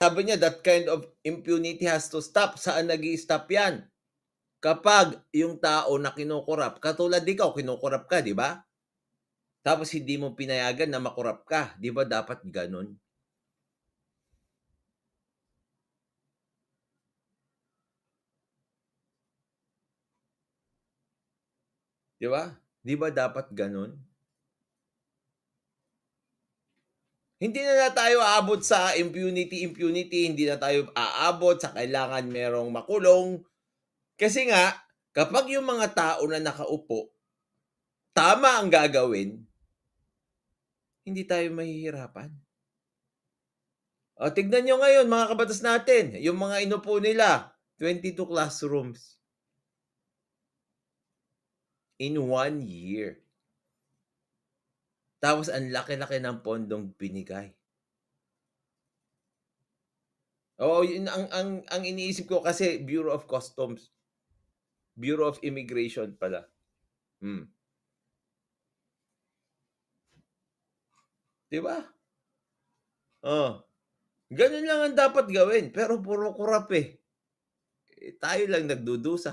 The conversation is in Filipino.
Sabi niya, "That kind of impunity has to stop." Saan nag-i-stop 'yan? Kapag yung tao na kino-corrupt, katulad ikaw kino-corrupt ka, 'di ba? Tapos hindi mo pinayagan na ma-corrupt ka, 'di ba dapat gano'n? 'Di ba? 'Di ba dapat gano'n? Hindi na nga tayo aabot sa impunity, impunity, hindi na tayo aabot sa kailangan merong makulong. Kasi nga, kapag yung mga tao na nakaupo, tama ang gagawin hindi tayo mahihirapan. Oh, tignan niyo ngayon mga kabatas natin, yung mga inupo nila, 22 classrooms. In 1 year. Tapos ang laki-laki ng pondong binigay. Oo, yun ang ang ang iniisip ko kasi Bureau of Customs. Bureau of Immigration pala. Hmm. 'Di ba? Oh, gano'n lang ang dapat gawin, pero puro corrupt, eh. Eh, tayo lang nagdudusa.